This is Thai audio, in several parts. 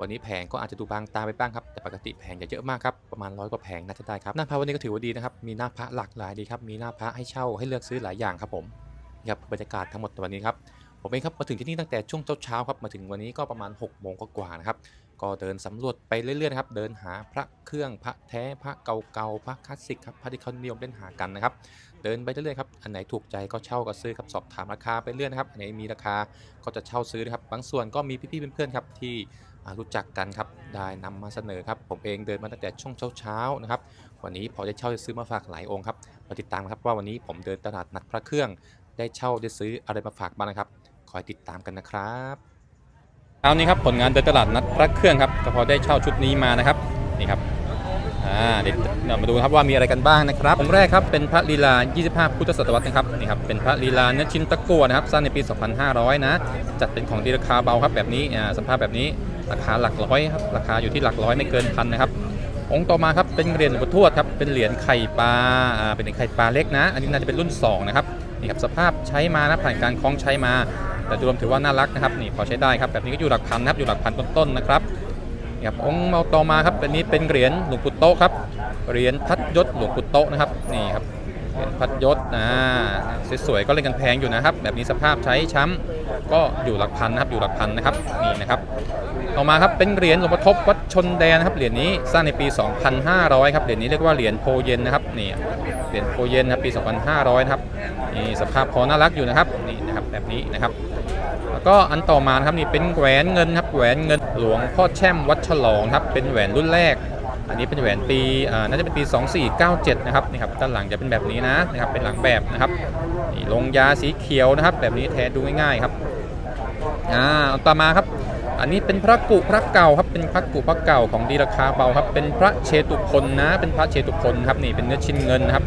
วันนี้แผงก็อาจจะดูบางตาไปบ้างครับ แต่ปกติแผงจะเยอะมากครับ ประมาณร้อยกว่าแผงน่าจะได้ครับ หน้าพระวันนี้ก็ถือว่าดีนะครับ มีหน้าพระหลากหลายดีครับ มีหน้าพระให้เช่าให้เลือกซื้อหลายอย่างครับผมนี่ครับบรรยากาศทั้งหมดวันนี้ครับ ผมเองครับมาถึงที่นี่ตั้งแต่ช่วงเช้าๆครับ มาถึงวันนี้ก็ประมาณ6กโมงกว่าๆนะครับ ก็เดินสำรวจไปเรื่อยๆครับ เดินหาพระเครื่องพระแท้พระเก่าๆพระคลาสสิกครับ พระที่เขานิยมเล่นหากันนะครับ เดินไปเรื่อยๆครับ อันไหนถูกใจก็เช่าก็ซื้อครับ สอบถามราคาไปเรื่อยนะครับ อันไหนมีราคาก็จะเช่าซื้อนะครับ บางส่วนก็มีพี่ๆเพื่อนๆครับที่ รู้จักกันครับได้นำมาเสนอครับ ผมเองเดินมาตั้งแต่ช่วงเช้าๆนะครับวันนี้พอได้เช่าได้ซื้อมาฝากหลายองค์ครับมาติดตามครับว่าวันนี้ผมเดินตลาดนัดพระเครื่อง ได้เช่าได้ซื้ออะไรมาฝากบ้างนะครับคอยติดตามกันนะครับเอานี้ครับผลงานเดินตลาดนัดพระเครื่องครับก็พอได้เช่าชุดนี้มานะครับนี่ครับอ่าเดี๋ยวมาดูครับว่ามีอะไรกันบ้างนะครับองค์แรกครับเป็นพระลีลา 25 พุทธศตวรรษนะครับนี่ครับเป็นพระลีลาเนื้อชิ้นตะกั่วนะครับสร้างในปี 2500 นะจัดเป็นของที่ราคาเบาครับแบบนี้อ่าสภาพแบบนี้ ราคาหลักร้อยครับราคาอยู่ที่หลักร้อยไม่เกินพันนะครับ องค์ต่อมาครับเป็นเหรียญหลวงปู่ทวดครับเป็นเหรียญไข่ปลาอ่าเป็นเหรียญไข่ปลาเล็กนะ อันนี้น่าจะเป็นรุ่น 2 นะครับนี่ครับสภาพใช้มานะผ่านการคล้องใช้มา แต่รวมถือว่าน่ารักนะครับนี่พอใช้ได้ครับแบบนี้ก็อยู่หลักพันนะครับอยู่หลักพันต้นๆนะครับนี่ครับองค์มาต่อมาครับอันนี้เป็นเหรียญหลวงปู่โตครับเหรียญพัดยศหลวงปู่โตนะครับนี่ครับ พัดยศนะสวยๆก็เล่นกันแพงอยู่นะครับ แบบนี้สภาพใช้ช้ำก็อยู่หลักพันนะครับอยู่หลักพันนะครับนี่นะครับต่อมาครับเป็นเหรียญหลวงพ่อทบวัดชนแดนนะครับเหรียญนี้สร้างในปี 2500 ครับเหรียญนี้เรียกว่าเหรียญโพเย็นนะครับนี่เหรียญโพเย็นนะครับปี 2500 นะครับนี่สภาพพอน่ารักอยู่นะครับนี่นะครับแบบนี้นะครับแล้วก็อันต่อมาครับนี่เป็นแหวนเงินครับแหวนเงินหลวงพ่อแช่มวัดฉลองครับเป็นแหวนรุ่นแรก อันนี้เป็นแหวนปีน่าจะเป็นปี 2497 นะครับนี่ครับด้านหลังจะเป็นแบบนี้นะนะครับเป็นหลังแบบนะครับนี่ลงยาสีเขียวนะครับ แบบนี้แทนดูง่ายๆครับอ่าต่อมาครับ อันนี้เป็นพระกุพระเก่าครับเป็นพระกุพระเก่าของดีราคาเบาครับ เป็นพระเชตุพนนะ เป็นพระเชตุพนครับนี่เป็นเนื้อชิ้นเงินนะครับ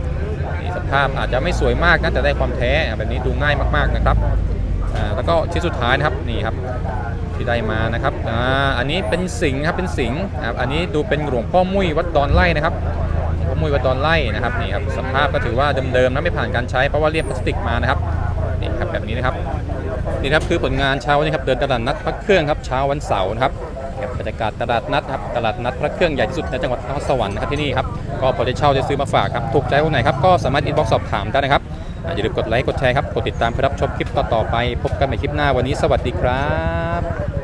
นี่สภาพอาจจะไม่สวยมากนะแต่ได้ความแท้แบบนี้ดูง่ายมากๆนะครับ แล้วก็ชิ้นสุดท้ายนะครับนี่ครับที่ได้มานะครับอ่าอันนี้เป็นสิงห์ครับเป็นสิงห์นะครับอันนี้ดูเป็นหลวงพ่อมุ้ยวัดดอนไร่นะครับหลวงพ่อมุ้ยวัดดอนไร่นะครับนี่ครับสภาพก็ถือว่าเดิมๆนะไม่ผ่านการใช้เพราะว่าเรียบพลาสติกมานะครับนี่ครับแบบนี้นะครับนี่ครับคือผลงานเช้าวันนี้ครับเดินตลาดนัดพระเครื่องครับเช้าวันเสาร์นะครับบรรยากาศตลาดนัดครับตลาดนัดพระเครื่องใหญ่ที่สุดในจังหวัดนครสวรรค์นะครับที่นี่ครับก็พอได้เช่าได้ซื้อมาฝากครับถูกใจคนไหนครับก็สามารถอินบ็อกซ์สอบถามได้นะครับ อย่าลืมกดไลค์กดแชร์ครับ กดติดตามเพื่อรับชมคลิปต่อๆไป พบกันใหม่คลิปหน้าวันนี้สวัสดีครับ